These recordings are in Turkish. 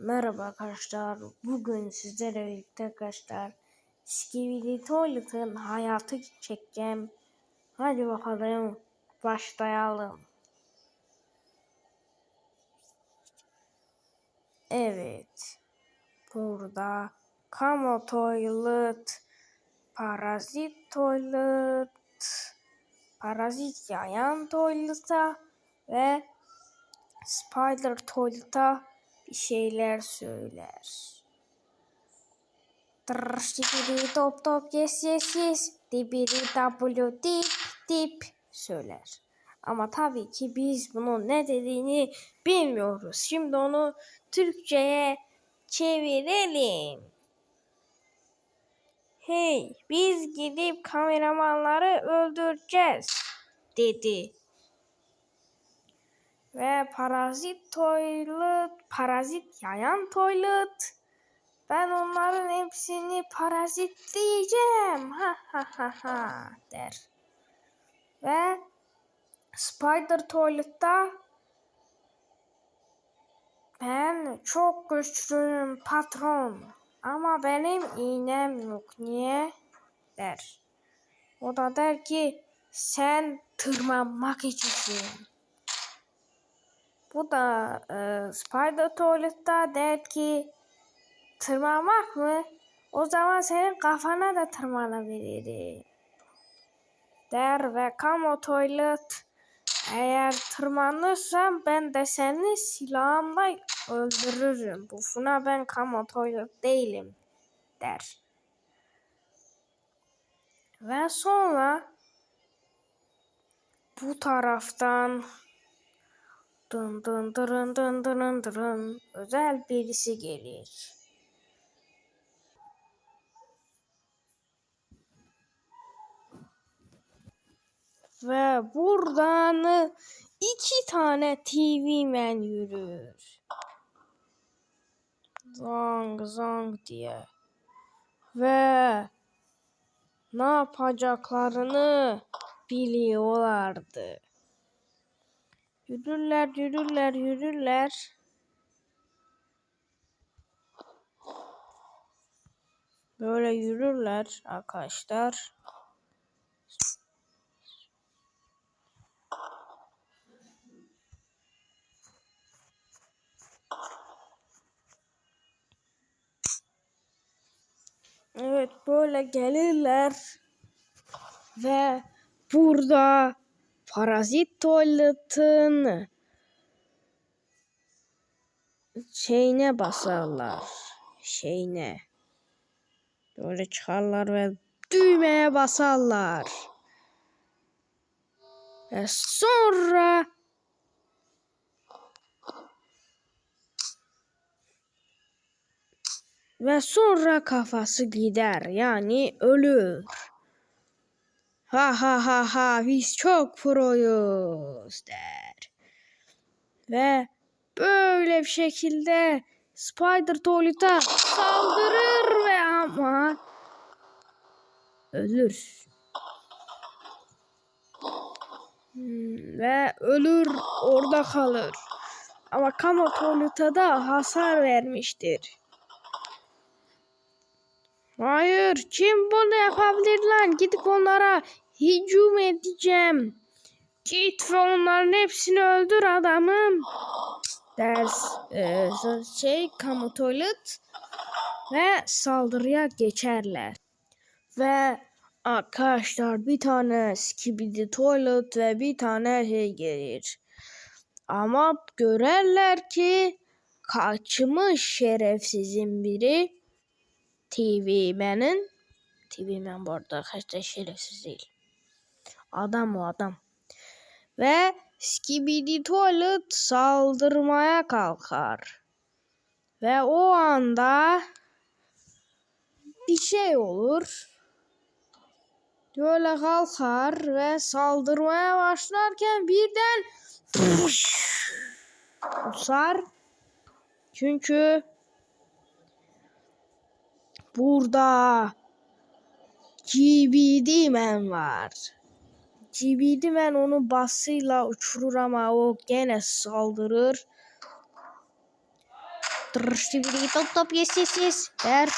Merhaba arkadaşlar. Bugün sizlerle birlikte arkadaşlar Skibidi Toilet'ın hayatı çekeceğim. Hadi bakalım başlayalım. Evet. Burada Kamo Toilet, Parazit Toilet, Parazit Yayan Toilet'a ve Spider Toilet'a bir şeyler söyler. Dibidi top top yes yes yes dibidi w dip dip söyler. Ama tabii ki biz bunun ne dediğini bilmiyoruz. Şimdi onu Türkçe'ye çevirelim. Hey biz gidip kameramanları öldüreceğiz dedi. Ve parazit toilet, parazit yayan toilet. Ben onların hepsini parazitleyeceğim. Ha ha ha ha der. Ve Spider Toilet'ta ben çok güçlüyüm patron. Ama benim iğnem yok. Niye? der. O da der ki sen tırmanmak içinsin. Bu da e, Spider Toilet'ta der ki tırmanmak mı? O zaman senin kafana da tırmanabilirim. Der ve Camo Toilet eğer tırmanırsan ben de seni silahımla öldürürüm. Bufuna ben Camo Toilet değilim der. Ve sonra bu taraftan Dın dın dırın dın dırın dırın özel birisi gelir. Ve buradan iki tane TV men yürür. Zang zang diye. Ve ne yapacaklarını biliyorlardı. Yürürler, yürürler, yürürler. Böyle yürürler arkadaşlar. Evet böyle gelirler ve burada parazit tuvaletin şeyine basarlar. Şeyine. Böyle çıkarlar ve düğmeye basarlar. Ve sonra ve sonra kafası gider yani ölür. Ha ha ha ha biz çok proyuz der. Ve böyle bir şekilde Spider Toilet'a saldırır ve ama ölür. Hmm, ve ölür orada kalır. Ama Kama Toilet'a da hasar vermiştir. Hayır, kim bunu yapabilir lan? Gidip onlara hücum edeceğim. Git ve onların hepsini öldür adamım. Ders e, şey kamu tuvalet ve saldırıya geçerler. Ve arkadaşlar bir tane skibidi tuvalet ve bir tane şey gelir. Ama görerler ki kaçmış şerefsizin biri TV Man'in TV Man bu arada arkadaşlar şerefsiz değil. Adam o adam. Ve Skibidi Toilet saldırmaya kalkar. Ve o anda bir şey olur. Böyle kalkar ve saldırmaya başlarken birden usar. Çünkü burada GBD Man var. GBD Man onu basıyla uçurur ama o gene saldırır. Tırış gibi top top yes yes yes der.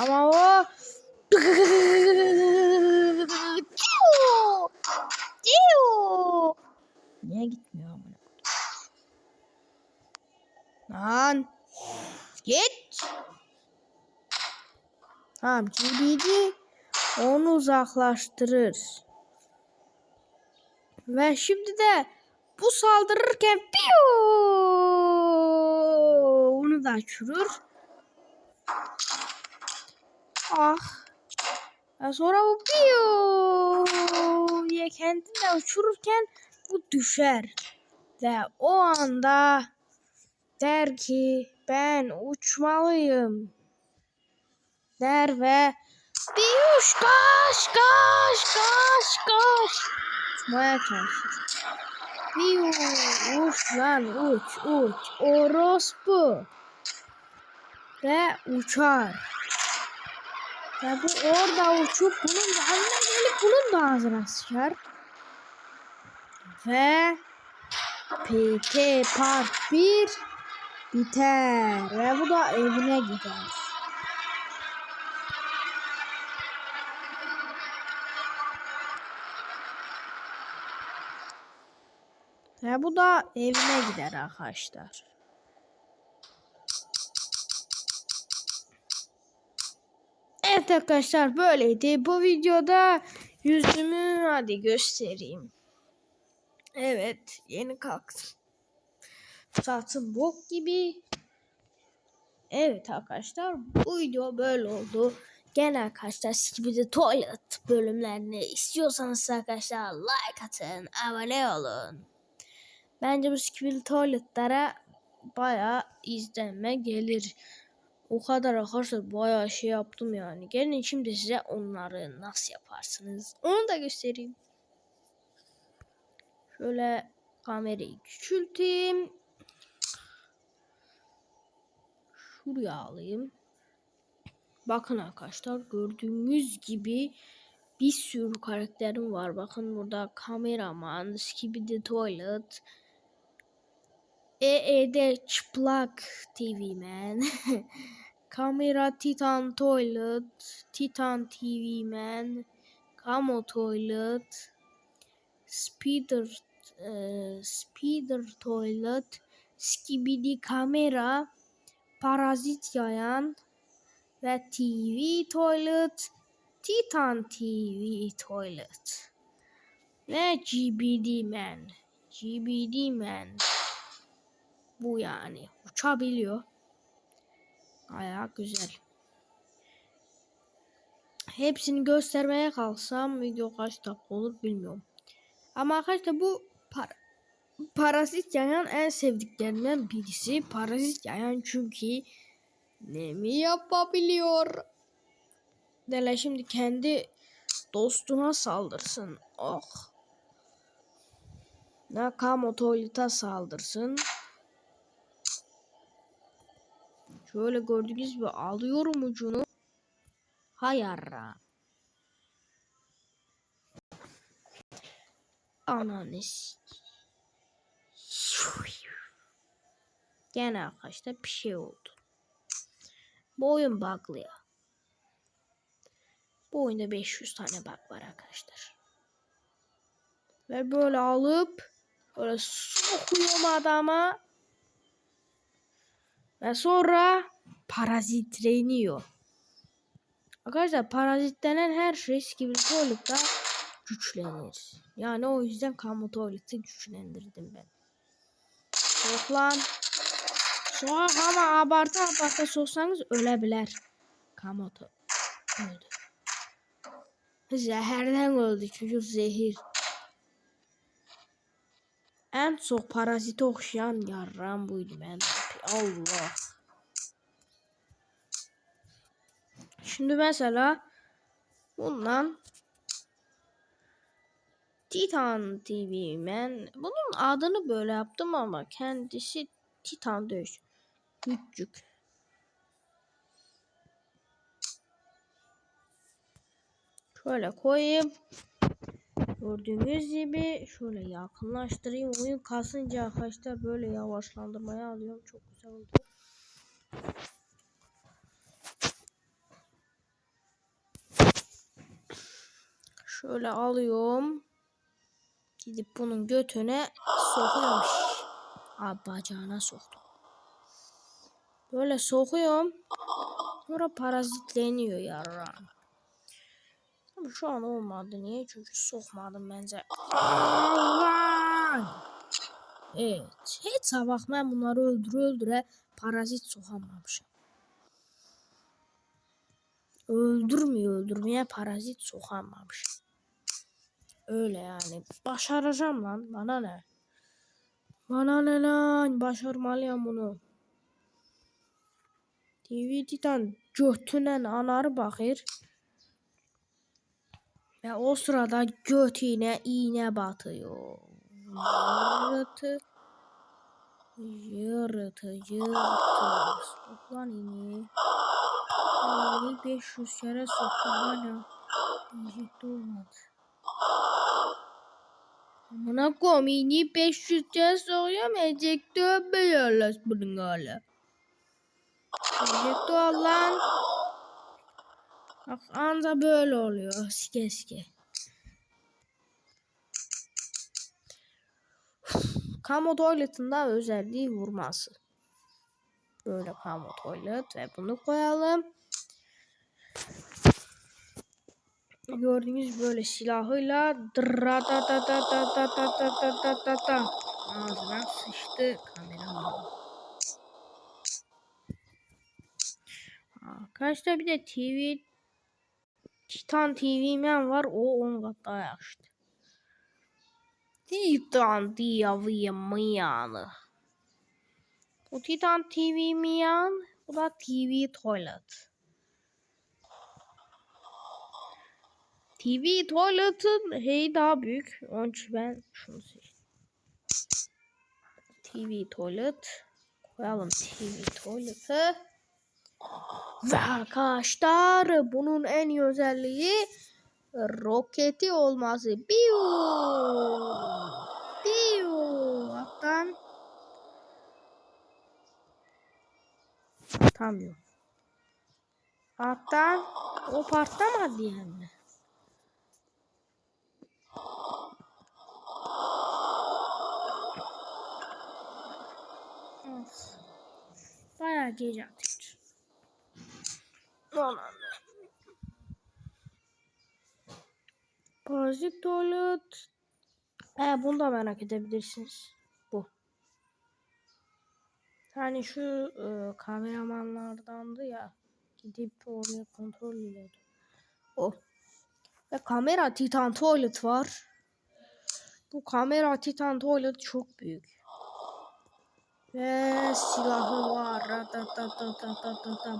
Ama o! Niye gitmiyor amına? Lan git. Tamam GBD onu uzaklaştırır. Ve şimdi de bu saldırırken piu onu da uçurur. Ah. Ve sonra bu piu diye kendini uçururken bu düşer. Ve o anda der ki ben uçmalıyım. Der ve Piyuş kaç kaç kaç kaç. Uçmaya çalışır. Uç lan uç uç. Orospu. Ve uçar. Ve bu orada uçup bunun da ağzına gelip bunun da ağzına sıçar. Ve PT Part 1 biter. Ve bu da evine gider. Ve bu da evine gider arkadaşlar. Evet arkadaşlar böyleydi. Bu videoda yüzümü hadi göstereyim. Evet yeni kalktım. Saçım bok gibi. Evet arkadaşlar bu video böyle oldu. Gene arkadaşlar Skibidi Toilet bölümlerini istiyorsanız arkadaşlar like atın, abone olun. Bence bu Skibidi Toilet'lara bayağı izlenme gelir. O kadar arkadaşlar bayağı şey yaptım yani. Gelin şimdi size onları nasıl yaparsınız onu da göstereyim. Şöyle kamerayı küçülteyim. Şuraya alayım. Bakın arkadaşlar gördüğünüz gibi bir sürü karakterim var. Bakın burada kameraman, Skibidi Toilet, EE'de çıplak TV Man, kamera Titan Toilet, Titan TV Man, Camo Toilet, Speeder e, Speeder Toilet, Skibidi Kamera, Parazit Yayan ve TV Toilet, Titan TV Toilet ve GBD Man. GBD Man. Bu yani. Uçabiliyor. Baya güzel. Hepsini göstermeye kalksam video kaç dakika olur bilmiyorum. Ama arkadaşlar bu para, parazit yayan en sevdiklerimden birisi. Parazit yayan çünkü ne mi yapabiliyor? Dele şimdi kendi dostuna saldırsın. Oh. Nakamoto'yuta saldırsın. Şöyle gördüğünüz gibi alıyorum ucunu. Hayarra. Ananı Gene arkadaşlar bir şey oldu. Bu oyun bug'lı ya. Bu oyunda 500 tane bug var arkadaşlar. Ve böyle alıp böyle sokuyorum adama. Ve sonra parazitleniyor. Arkadaşlar parazitlenen her şey tuvalette güçlenir. Yani o yüzden kamu tuvaleti güçlendirdim ben. Sok lan. Sok ama abartı abartı soksanız ölebilir. Kamu öldü. Zehirden öldü çocuk zehir. En çok parazite okşayan yarram buydu ben. Allah. Şimdi mesela bundan Titan TV Man. Bunun adını böyle yaptım ama kendisi Titan değil. Küçük. Şöyle koyayım. Gördüğünüz gibi şöyle yakınlaştırayım. Oyun kasınca arkadaşlar böyle yavaşlandırmaya alıyorum. Çok güzel oldu. Şöyle alıyorum. Gidip bunun götüne sokuyorum. Abi bacağına soktum. Böyle sokuyorum. Sonra parazitleniyor yarram. Ama şu an olmadı. Niye? Çünkü sokmadım bence. Allah! Evet. Hiç sabah ben bunları öldüre öldüre parazit sokamamışım. Öldürmüyor öldürmeye parazit sokamamışım. Öyle yani. Başaracağım lan. Bana ne? Bana ne lan? Başarmalıyım bunu. TV Titan götünden anarı bakır. Ve o sırada götüne iğne batıyor. Yırtı. Yırtı yırtı. Sok lan iğneyi. İğneyi 500 kere soktum hala. Enjekte olmadı. Amına iğneyi 500 kere sokuyorum. Enjekte olmuyorlar bunun hala. Enjekte ol lan. Bak anca böyle oluyor. Sike sike. Kamu tuvaletinde özelliği vurması. Böyle kamu tuvalet ve bunu koyalım. Gördüğünüz böyle silahıyla dra da da da da da da da da da da da ağzına sıçtı kameraman. Arkadaşlar bir de TV Titan TV Man var o 10 kat daha yaşlı. Titan TV Man. Bu Titan TV Man bu da TV Toilet. TV Toilet'ın hey daha büyük. Onun için ben şunu seçtim. TV Toilet. Koyalım TV Toilet'ı. Ve arkadaşlar bunun en iyi özelliği roketi olması. Biu! Biu! Hatta Atamıyor. Hatta o patlamadı yani. Bayağı gece atıyor. Aman. Parazit tuvalet. He bunu da merak edebilirsiniz. Bu. Hani şu e, kameramanlardandı ya. Gidip oraya kontrol ediyordu. O. Ve kamera Titan Toilet var. Bu kamera Titan Toilet çok büyük. Ve silahı var.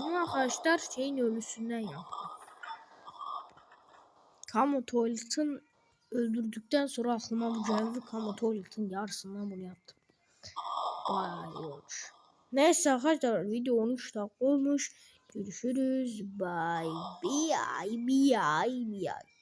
Bunu arkadaşlar şeyin ölüsünden yaptım. Kamu Toilet'ın öldürdükten sonra aklıma bu geldi. Kamu Toilet'ın yarısından bunu yaptım. Bayağı iyi olmuş. Neyse arkadaşlar video 13 dakika olmuş. Görüşürüz. Bye. Bye. Bye. Bye.